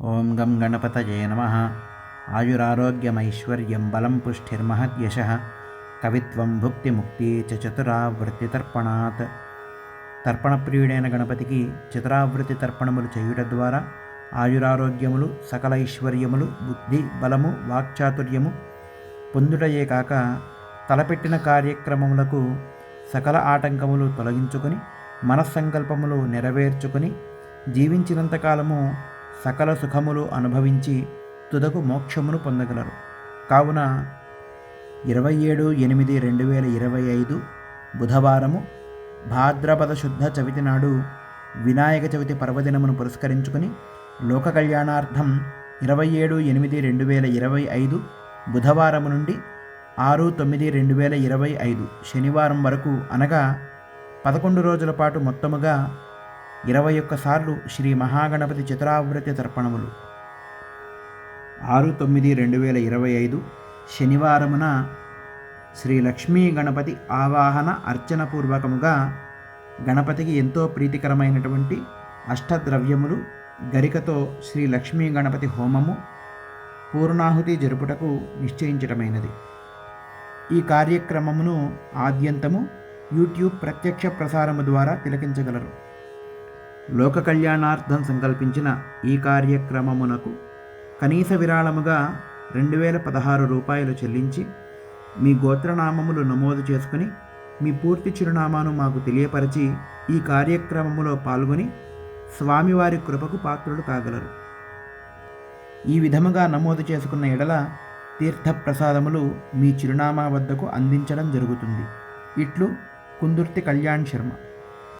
ఓం గం గణపతయే నమ. ఆయురారోగ్యమైశ్వర్యం బలం పుష్టిర్మహద్యశ. కవిత్వం భుక్తిముక్తి చ చతురావృత్తి తర్పణాత్ తర్పణప్రియుడైన గణపతికి చతురావృత్తి తర్పణములు చేయుట ద్వారా ఆయురారోగ్యములు సకల ఐశ్వర్యములు బుద్ధి బలము వాక్చాతుర్యము పొందుటయే కాక తలపెట్టిన కార్యక్రమములకు సకల ఆటంకములు తొలగించుకొని మనస్సంకల్పములు నెరవేర్చుకొని జీవించినంతకాలము సకల సుఖములు అనుభవించి తుదకు మోక్షమును పొందగలరు. కావున ఇరవై ఏడు ఎనిమిది రెండు వేల ఇరవై ఐదు బుధవారము భాద్రపద శుద్ధ చవితి నాడు వినాయక చవితి పర్వదినమును పురస్కరించుకొని లోక కళ్యాణార్థం ఇరవై ఏడు ఎనిమిది రెండు వేల ఇరవై ఐదు బుధవారం నుండి ఆరు తొమ్మిది రెండు వేల ఇరవై ఐదు శనివారం వరకు అనగా పదకొండు రోజుల పాటు మొత్తముగా ఇరవై ఒక్కసార్లు శ్రీ మహాగణపతి చతురావృతి తర్పణములు. ఆరు తొమ్మిది రెండు వేల ఇరవై ఐదు శనివారమున శ్రీ లక్ష్మీ గణపతి ఆవాహన అర్చన పూర్వకముగా గణపతికి ఎంతో ప్రీతికరమైనటువంటి అష్టద్రవ్యములు గరికతో శ్రీ లక్ష్మీ గణపతి హోమము పూర్ణాహుతి జరుపుటకు నిశ్చయించటమైనది. ఈ కార్యక్రమమును ఆద్యంతము యూట్యూబ్ ప్రత్యక్ష ప్రసారము ద్వారా తిలకించగలరు. లోక కళ్యాణార్థం సంకల్పించిన ఈ కార్యక్రమమునకు కనీస విరాళముగా రెండు వేల పదహారు రూపాయలు చెల్లించి మీ గోత్రనామములు నమోదు చేసుకుని మీ పూర్తి చిరునామాను మాకు తెలియపరిచి ఈ కార్యక్రమములో పాల్గొని స్వామివారి కృపకు పాత్రులు కాగలరు. ఈ విధముగా నమోదు చేసుకున్న ఎడల తీర్థప్రసాదములు మీ చిరునామా వద్దకు అందించడం జరుగుతుంది. ఇట్లు కుందుర్తి కళ్యాణ్ శర్మ.